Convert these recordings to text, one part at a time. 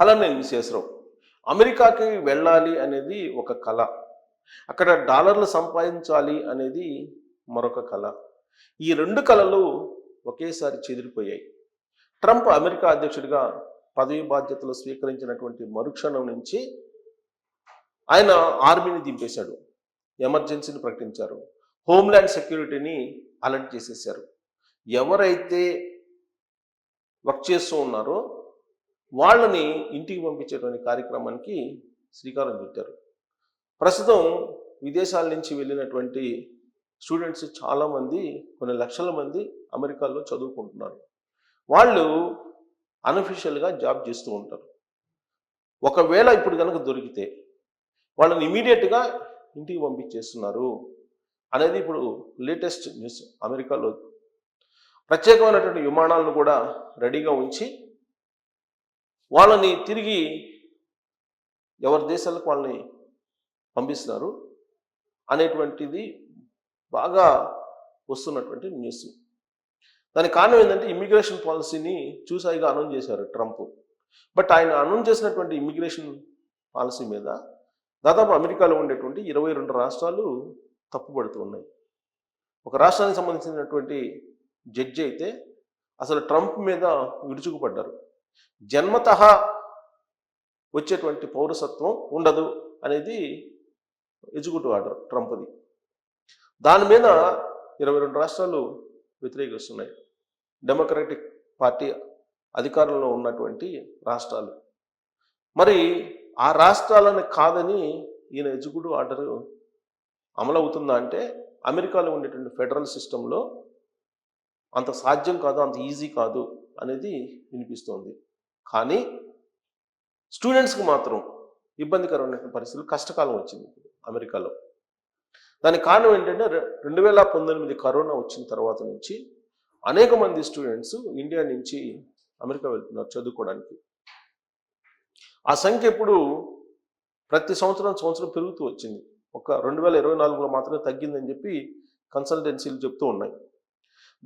అలానే విశేషరావు అమెరికాకి వెళ్ళాలి అనేది ఒక కళ. అక్కడ డాలర్లు సంపాదించాలి అనేది మరొక కళ. ఈ రెండు కళలు ఒకేసారి చెదిరిపోయాయి. ట్రంప్ అమెరికా అధ్యక్షుడిగా పదవి బాధ్యతలు స్వీకరించినటువంటి మరుక్షణం నుంచి ఆయన ఆర్మీని దింపేశాడు. ఎమర్జెన్సీని ప్రకటించారు. హోమ్ల్యాండ్ సెక్యూరిటీని అలర్ట్ చేసేసారు ఎవరైతే వర్క్ చేస్తూ ఉన్నారో వాళ్ళని ఇంటికి పంపించేటువంటి కార్యక్రమానికి శ్రీకారం చుట్టారు. ప్రస్తుతం విదేశాల నుంచి వెళ్ళినటువంటి స్టూడెంట్స్ చాలామంది కొన్ని లక్షల మంది అమెరికాలో చదువుకుంటున్నారు. వాళ్ళు అన్అఫిషియల్గా జాబ్ చేస్తూ ఉంటారు. ఒకవేళ ఇప్పుడు కనుక దొరికితే వాళ్ళని ఇమీడియట్గా ఇంటికి పంపించేస్తున్నారు అనేది ఇప్పుడు లేటెస్ట్ న్యూస్ అమెరికాలో. ప్రత్యేకమైనటువంటి విమానాలను కూడా రెడీగా ఉంచి వాళ్ళని తిరిగి ఎవరి దేశాలకు వాళ్ళని పంపిస్తున్నారు అనేటువంటిది బాగా వస్తున్నటువంటి న్యూస్ దానికి కారణం ఏంటంటే ఇమ్మిగ్రేషన్ పాలసీని చూసాయిగా అనౌన్స్ చేశారు ట్రంప్. బట్ ఆయన అనౌన్స్ చేసినటువంటి ఇమ్మిగ్రేషన్ పాలసీ మీద దాదాపు అమెరికాలో ఉండేటువంటి ఇరవై రెండు రాష్ట్రాలు తప్పుపడుతూ ఉన్నాయి. ఒక రాష్ట్రానికి సంబంధించినటువంటి జడ్జి అయితే అసలు ట్రంప్ మీద విరుచుకుపడ్డారు. జన్మత వచ్చేటువంటి పౌరసత్వం ఉండదు అనేది ఎగ్జిక్యూటివ్ ఆర్డర్ ట్రంప్ది. దాని మీద ఇరవై రెండు రాష్ట్రాలు వ్యతిరేకిస్తున్నాయి. డెమోక్రటిక్ పార్టీ అధికారంలో ఉన్నటువంటి రాష్ట్రాలు. మరి ఆ రాష్ట్రాలను కాదని ఈయన ఎగ్జిక్యూటివ్ ఆర్డర్ అమలవుతుందా అంటే అమెరికాలో ఉండేటువంటి ఫెడరల్ సిస్టంలో అంత సాధ్యం కాదు అంత ఈజీ కాదు అనేది వినిపిస్తోంది. కానీ స్టూడెంట్స్కి మాత్రం ఇబ్బందికరమైన పరిస్థితులు కష్టకాలం వచ్చింది అమెరికాలో. దానికి కారణం ఏంటంటే రెండు వేల పంతొమ్మిది కరోనా వచ్చిన తర్వాత నుంచి అనేక మంది స్టూడెంట్స్ ఇండియా నుంచి అమెరికా వెళ్తున్నారు చదువుకోవడానికి. ఆ సంఖ్య ఇప్పుడు ప్రతి సంవత్సరం సంవత్సరం పెరుగుతూ వచ్చింది. ఒక రెండు వేల ఇరవై నాలుగులో మాత్రమే తగ్గిందని చెప్పి కన్సల్టెన్సీలు చెప్తూ ఉన్నాయి.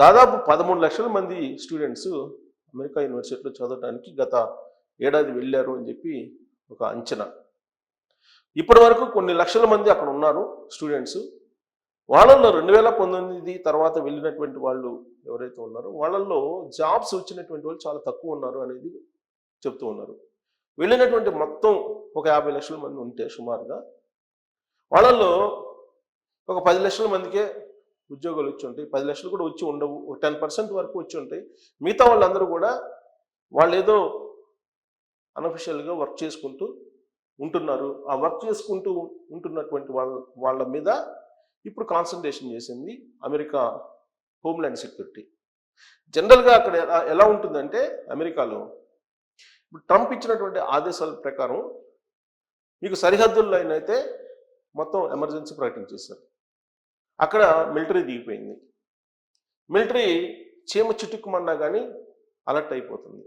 దాదాపు పదమూడు లక్షల మంది స్టూడెంట్స్ అమెరికా యూనివర్సిటీలో చదవడానికి గత ఏడాది వెళ్ళారు అని చెప్పి ఒక అంచనా. ఇప్పటి వరకు కొన్ని లక్షల మంది అక్కడ ఉన్నారు స్టూడెంట్స్. వాళ్ళల్లో రెండు వేల పంతొమ్మిది తర్వాత వెళ్ళినటువంటి వాళ్ళు ఎవరైతే ఉన్నారో వాళ్ళల్లో జాబ్స్ వచ్చినటువంటి వాళ్ళు చాలా తక్కువ ఉన్నారు అనేది చెప్తూ ఉన్నారు. వెళ్ళినటువంటి మొత్తం ఒక యాభై లక్షల మంది ఉంటే సుమారుగా వాళ్ళల్లో ఒక పది లక్షల మందికే ఉద్యోగాలు వచ్చి ఉంటాయి. పది లక్షలు కూడా వచ్చి ఉండవు. టెన్ పర్సెంట్ వరకు వచ్చి ఉంటాయి. మిగతా వాళ్ళందరూ కూడా వాళ్ళు ఏదో అనఫిషియల్గా వర్క్ చేసుకుంటూ ఉంటున్నారు. ఆ వర్క్ చేసుకుంటూ ఉంటున్నటువంటి వాళ్ళ వాళ్ళ మీద ఇప్పుడు కాన్సన్ట్రేషన్ చేసింది అమెరికా హోమ్ల్యాండ్ సెక్యూరిటీ. జనరల్గా అక్కడ ఎలా ఎలా ఉంటుందంటే అమెరికాలో ఇప్పుడు ట్రంప్ ఇచ్చినటువంటి ఆదేశాల ప్రకారం మీకు సరిహద్దుల్లో అయితే మొత్తం ఎమర్జెన్సీ ప్రకటించేశారు అక్కడ మిలిటరీ దిగిపోయింది. మిలిటరీ చీమ చిటుక్కుమన్నా కానీ అలర్ట్ అయిపోతుంది.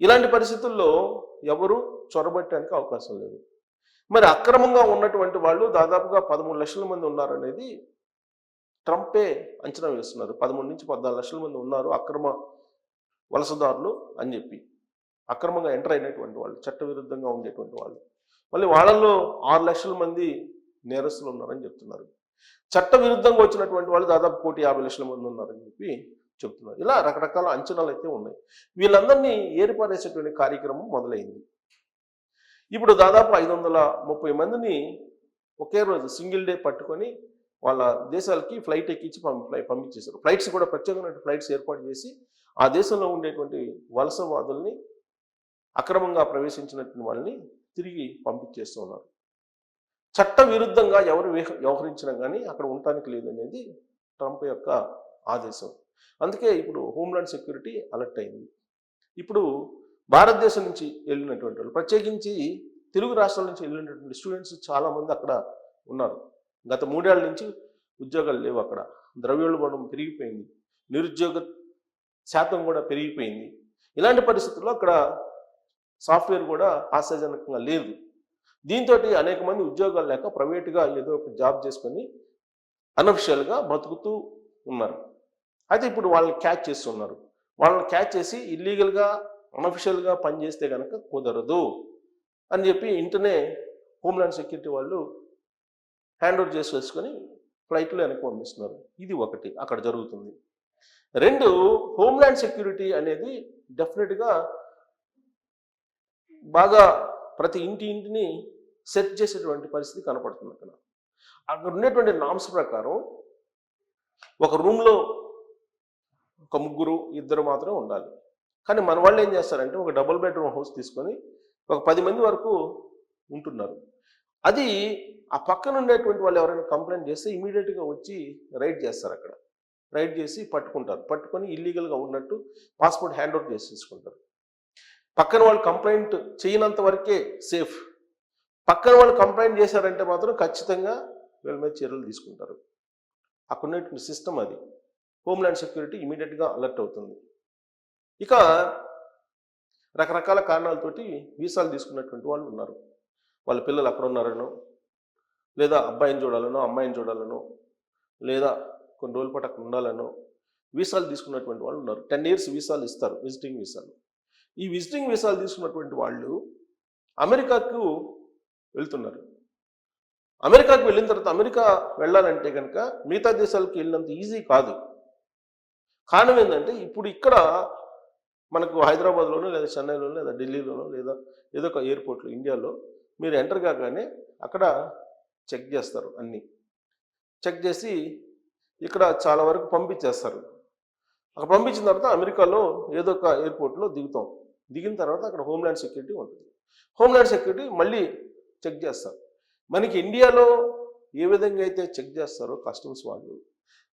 ఇలాంటి పరిస్థితుల్లో ఎవరు చొరబట్టడానికి అవకాశం లేదు. మరి అక్రమంగా ఉన్నటువంటి వాళ్ళు దాదాపుగా పదమూడు లక్షల మంది ఉన్నారనేది ట్రంపే అంచనా వేస్తున్నారు. పదమూడు నుంచి పద్నాలుగు లక్షల మంది ఉన్నారు అక్రమ వలసదారులు అని చెప్పి. అక్రమంగా ఎంటర్ అయినటువంటి వాళ్ళు చట్టవిరుద్ధంగా ఉండేటువంటి వాళ్ళు. మళ్ళీ వాళ్ళల్లో ఆరు లక్షల మంది నేరస్తులు ఉన్నారని చెప్తున్నారు. చట్ట విరుద్ధంగా వచ్చినటువంటి వాళ్ళు దాదాపు కోటి యాభై లక్షల మంది ఉన్నారని చెప్పి చెప్తున్నారు. ఇలా రకరకాల అంచనాలు అయితే ఉన్నాయి. వీళ్ళందరినీ ఏర్పాటేసేటువంటి కార్యక్రమం మొదలైంది. ఇప్పుడు దాదాపు ఐదు వందల ముప్పై మందిని ఒకే రోజు సింగిల్ డే పట్టుకొని వాళ్ళ దేశాలకి ఫ్లైట్ ఎక్కించి పంపి ఫ్లై- పంపించేశారు. ఫ్లైట్స్ కూడా ప్రత్యేకమైన ఫ్లైట్స్ ఏర్పాటు చేసి ఆ దేశంలో ఉండేటువంటి వలసవాదుల్ని అక్రమంగా ప్రవేశించినటువంటి వాళ్ళని తిరిగి పంపించేస్తూ ఉన్నారు. చట్ట విరుద్ధంగా ఎవరు వ్యవహరించినా కానీ అక్కడ ఉండటానికి లేదనేది ట్రంప్ యొక్క ఆదేశం. అందుకే ఇప్పుడు హోమ్లాండ్ సెక్యూరిటీ అలర్ట్ అయింది. ఇప్పుడు భారతదేశం నుంచి వెళ్ళినటువంటి వాళ్ళు ప్రత్యేకించి తెలుగు రాష్ట్రాల నుంచి వెళ్ళినటువంటి స్టూడెంట్స్ చాలామంది అక్కడ ఉన్నారు. గత మూడేళ్ళ నుంచి ఉద్యోగాలు లేవు అక్కడ. ద్రవ్యోల్బణం పెరిగిపోయింది. నిరుద్యోగ శాతం కూడా పెరిగిపోయింది. ఇలాంటి పరిస్థితుల్లో అక్కడ సాఫ్ట్వేర్ కూడా ఆశాజనకంగా లేదు. దీంతో అనేక మంది ఉద్యోగాలు లేక ప్రైవేట్గా ఏదో ఒక జాబ్ చేసుకొని అనఫిషియల్గా బతుకుతూ ఉన్నారు. అయితే ఇప్పుడు వాళ్ళని క్యాచ్ చేస్తున్నారు. వాళ్ళని క్యాచ్ చేసి ఇల్లీగల్గా అనఫిషియల్గా పనిచేస్తే కనుక కుదరదు అని చెప్పి ఇంటనే హోమ్లాండ్ సెక్యూరిటీ వాళ్ళు హ్యాండ్ ఓవర్ చేసి వేసుకొని ఫ్లైట్లో వెనక్కి పంపిస్తున్నారు. ఇది ఒకటి అక్కడ జరుగుతుంది. రెండు హోమ్లాండ్ సెక్యూరిటీ అనేది డెఫినెట్గా బాగా ప్రతి ఇంటి ఇంటిని సెట్ చేసేటువంటి పరిస్థితి కనపడుతుంది అక్కడ. అక్కడ ఉండేటువంటి నామ్స్ ప్రకారం ఒక రూమ్లో ఒక ముగ్గురు ఇద్దరు మాత్రం ఉండాలి. కానీ మన వాళ్ళు ఏం చేస్తారంటే ఒక డబుల్ బెడ్రూమ్ హౌస్ తీసుకొని ఒక పది మంది వరకు ఉంటున్నారు. అది ఆ పక్కన ఉండేటువంటి వాళ్ళు ఎవరైనా కంప్లైంట్ చేస్తే ఇమీడియట్గా వచ్చి రైడ్ చేస్తారు అక్కడ. రైడ్ చేసి పట్టుకుంటారు. పట్టుకొని ఇల్లీగల్గా ఉన్నట్టు పాస్పోర్ట్ హ్యాండ్ అవుట్ చేసి తీసుకుంటారు పక్కన వాళ్ళు కంప్లైంట్ చేయనంత వరకే సేఫ్. పక్కన వాళ్ళు కంప్లైంట్ చేశారంటే మాత్రం ఖచ్చితంగా వీళ్ళ మీద చర్యలు తీసుకుంటారు. అక్కడ ఉన్నటువంటి సిస్టమ్ అది. హోమ్లాండ్ సెక్యూరిటీ ఇమీడియట్గా అలర్ట్ అవుతుంది. ఇక రకరకాల కారణాలతోటి వీసాలు తీసుకున్నటువంటి వాళ్ళు ఉన్నారు. వాళ్ళ పిల్లలు అక్కడ ఉన్నారనో లేదా అబ్బాయిని చూడాలనో అమ్మాయిని చూడాలనో లేదా కొన్ని రోజుల పాటు అక్కడ ఉండాలనో వీసాలు తీసుకున్నటువంటి వాళ్ళు ఉన్నారు. టెన్ ఇయర్స్ వీసాలు ఇస్తారు విజిటింగ్ వీసాలు. ఈ విజిటింగ్ వీసాలు తీసుకున్నటువంటి వాళ్ళు అమెరికాకు వెళ్తున్నారు. అమెరికాకు వెళ్ళిన తర్వాత అమెరికా వెళ్ళాలంటే కనుక మిగతా దేశాలకు వెళ్ళినంత ఈజీ కాదు. కారణం ఏంటంటే ఇప్పుడు ఇక్కడ మనకు హైదరాబాద్లోనో లేదా చెన్నైలోనో లేదా ఢిల్లీలోనో లేదా ఏదో ఒక ఎయిర్పోర్ట్లో ఇండియాలో మీరు ఎంటర్ కాగానే అక్కడ చెక్ చేస్తారు అన్నీ. చెక్ చేసి ఇక్కడ చాలా వరకు పంపించేస్తారు. అక్కడ పంపించిన తర్వాత అమెరికాలో ఏదో ఒక ఎయిర్పోర్ట్లో దిగుతాం. దిగిన తర్వాత అక్కడ హోమ్ల్యాండ్ సెక్యూరిటీ ఉంటుంది. హోమ్ల్యాండ్ సెక్యూరిటీ మళ్ళీ చెక్ చేస్తారు. మనకి ఇండియాలో ఏ విధంగా అయితే చెక్ చేస్తారో కస్టమ్స్ వాళ్ళు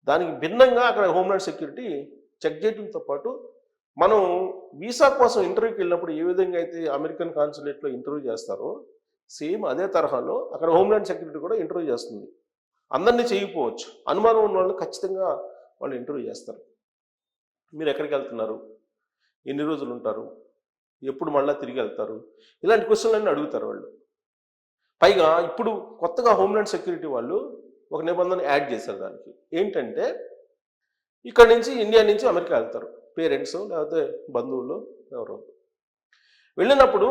దానికి భిన్నంగా అక్కడ హోమ్ల్యాండ్ సెక్యూరిటీ చెక్ చేయడంతో పాటు మనం వీసా కోసం ఇంటర్వ్యూకి వెళ్ళినప్పుడు ఏ విధంగా అయితే అమెరికన్ కాన్సులేట్లో ఇంటర్వ్యూ చేస్తారో సేమ్ అదే తరహాలో అక్కడ హోమ్ల్యాండ్ సెక్యూరిటీ కూడా ఇంటర్వ్యూ చేస్తుంది. అందరినీ చేయకపోవచ్చు. అనుమానం ఉన్న వాళ్ళు ఖచ్చితంగా వాళ్ళు ఇంటర్వ్యూ చేస్తారు. మీరు ఎక్కడికి వెళ్తున్నారు? ఎన్ని రోజులు ఉంటారు ఎప్పుడు మళ్ళీ తిరిగి వెళ్తారు? ఇలాంటి క్వశ్చన్లన్నీ అడుగుతారు వాళ్ళు. పైగా ఇప్పుడు కొత్తగా హోమ్లాండ్ సెక్యూరిటీ వాళ్ళు ఒక నిబంధన యాడ్ చేశారు దానికి. ఏంటంటే ఇక్కడ నుంచి ఇండియా నుంచి అమెరికా వెళ్తారు. పేరెంట్స్ లేకపోతే బంధువులు ఎవరో. వెళ్ళినప్పుడు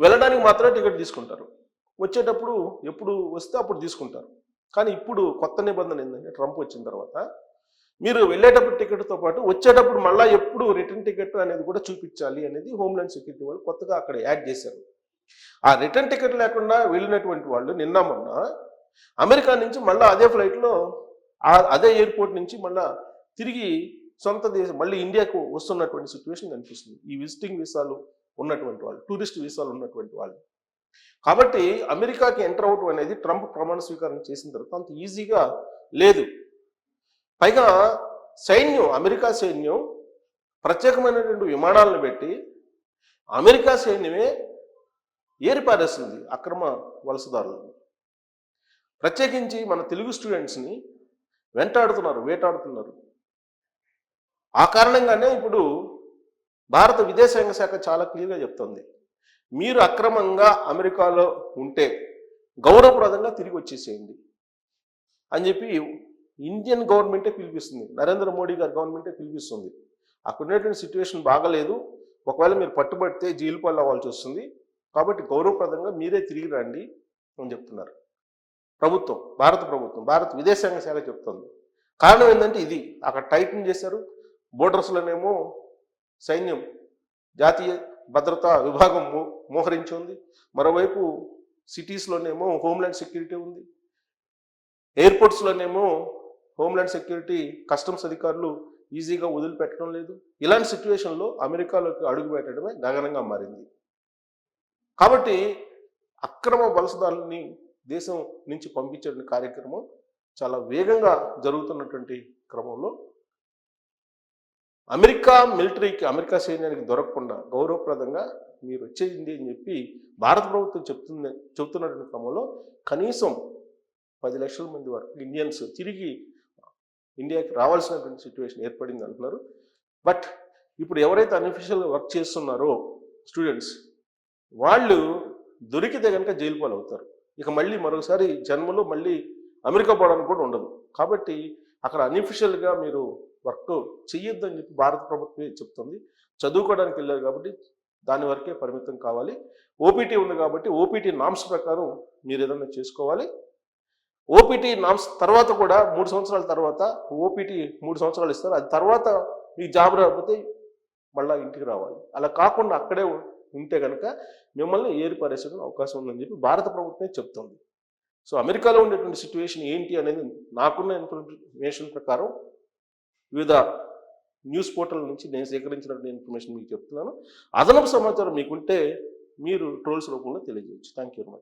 వెళ్ళడానికి మాత్రమే టికెట్ తీసుకుంటారు. వచ్చేటప్పుడు ఎప్పుడు వస్తే అప్పుడు తీసుకుంటారు. కానీ ఇప్పుడు కొత్త నిబంధన ఏంటంటే ట్రంప్ వచ్చిన తర్వాత మీరు వెళ్ళేటప్పుడు టికెట్తో పాటు వచ్చేటప్పుడు మళ్ళీ ఎప్పుడు రిటర్న్ టికెట్ అనేది కూడా చూపించాలి అనేది హోమ్లాండ్ సెక్యూరిటీ వాళ్ళు కొత్తగా అక్కడ యాడ్ చేశారు. ఆ రిటర్న్ టికెట్ లేకుండా వెళ్ళినటువంటి వాళ్ళు నిన్న మొన్న అమెరికా నుంచి మళ్ళీ అదే ఫ్లైట్లో అదే ఎయిర్పోర్ట్ నుంచి మళ్ళీ తిరిగి సొంత దేశం మళ్ళీ ఇండియాకు వస్తున్నటువంటి సిచ్యువేషన్ కనిపిస్తుంది. ఈ విజిటింగ్ వీసాలు ఉన్నటువంటి వాళ్ళు టూరిస్ట్ వీసాలు ఉన్నటువంటి వాళ్ళు. కాబట్టి అమెరికాకి ఎంటర్ అవటం అనేది ట్రంప్ ప్రమాణ స్వీకారం చేసిన తర్వాత అంత ఈజీగా లేదు. పైగా సైన్యం అమెరికా సైన్యం ప్రత్యేకమైనటువంటి విమానాలను పెట్టి అమెరికా సైన్యమే ఏరిపారేస్తుంది అక్రమ వలసదారులను. ప్రత్యేకించి మన తెలుగు స్టూడెంట్స్ని వెంటాడుతున్నారు వేటాడుతున్నారు. ఆ కారణంగానే ఇప్పుడు భారత విదేశాంగ శాఖ చాలా క్లియర్గా చెప్తుంది. మీరు అక్రమంగా అమెరికాలో ఉంటే గౌరవప్రదంగా తిరిగి వచ్చేసేయండి అని చెప్పి ఇండియన్ గవర్నమెంటే పిలిపిస్తుంది. నరేంద్ర మోడీ గారి గవర్నమెంటే పిలిపిస్తుంది. అక్కడ ఉన్నటువంటి సిచ్యువేషన్ బాగలేదు. ఒకవేళ మీరు పట్టుబడితే జైలు పాలు అవ్వాల్సి వస్తుంది. కాబట్టి గౌరవప్రదంగా మీరే తిరిగి రండి అని చెప్తున్నారు. ప్రభుత్వం భారత ప్రభుత్వం భారత విదేశాంగ శాఖ చెప్తుంది. కారణం ఏంటంటే ఇది. అక్కడ టైటిన్ చేశారు. బోర్డర్స్లోనేమో సైన్యం జాతీయ భద్రతా విభాగం మో మోహరించి ఉంది. మరోవైపు సిటీస్లోనేమో హోమ్లాండ్ సెక్యూరిటీ ఉంది. ఎయిర్పోర్ట్స్లోనేమో హోమ్లాండ్ సెక్యూరిటీ కస్టమ్స్ అధికారులు ఈజీగా వదిలిపెట్టడం లేదు. ఇలాంటి సిచ్యువేషన్లో అమెరికాలోకి అడుగు పెట్టడమే గగనంగా మారింది. కాబట్టి అక్రమ వలసదారుని దేశం నుంచి పంపించే కార్యక్రమం చాలా వేగంగా జరుగుతున్నటువంటి క్రమంలో అమెరికా మిలిటరీకి అమెరికా సైన్యానికి దొరకకుండా గౌరవప్రదంగా మీరు వచ్చేది అని చెప్పి భారత ప్రభుత్వం చెప్తుంది చెబుతున్నటువంటి క్రమంలో కనీసం పది లక్షల మంది వరకు ఇండియన్స్ తిరిగి ఇండియాకి రావాల్సినటువంటి సిచ్యువేషన్ ఏర్పడింది అంటున్నారు. బట్ ఇప్పుడు ఎవరైతే అన్అఫిషియల్గా వర్క్ చేస్తున్నారో స్టూడెంట్స్ వాళ్ళు దొరికితే కనుక జైలు పాలు అవుతారు ఇక మళ్ళీ మరోసారి జన్మలో మళ్ళీ అమెరికా పోవడానికి కూడా ఉండదు. కాబట్టి అక్కడ అన్అఫిషియల్గా మీరు వర్క్ చెయ్యొద్దు అని చెప్పి భారత ప్రభుత్వమే చెప్తుంది. చదువుకోవడానికి వెళ్ళారు కాబట్టి దాని వరకే పరిమితం కావాలి. ఓపీటీ ఉంది కాబట్టి ఓపీటీ నామ్స్ ప్రకారం మీరు ఏదైనా చేసుకోవాలి. ఓపీటీ నామ్స్ తర్వాత కూడా మూడు సంవత్సరాల తర్వాత ఓపీటీ మూడు సంవత్సరాలు ఇస్తారు. అది తర్వాత మీకు జాబ్ రాకపోతే మళ్ళీ ఇంటికి రావాలి. అలా కాకుండా అక్కడే ఉంటే కనుక మిమ్మల్ని ఏర్పరేసిన అవకాశం ఉందని చెప్పి భారత ప్రభుత్వమే చెప్తుంది. సో అమెరికాలో ఉండేటువంటి సిచ్యువేషన్ ఏంటి అనేది నాకున్న ఇన్ఫర్మేషన్ ప్రకారం వివిధ న్యూస్ పోర్టల్ నుంచి నేను సేకరించినటువంటి ఇన్ఫర్మేషన్ మీకు చెప్తున్నాను. అదనపు సమాచారం మీకుంటే మీరు ట్రోల్స్ రూపంలో తెలియజేయచ్చు. Thank you very much.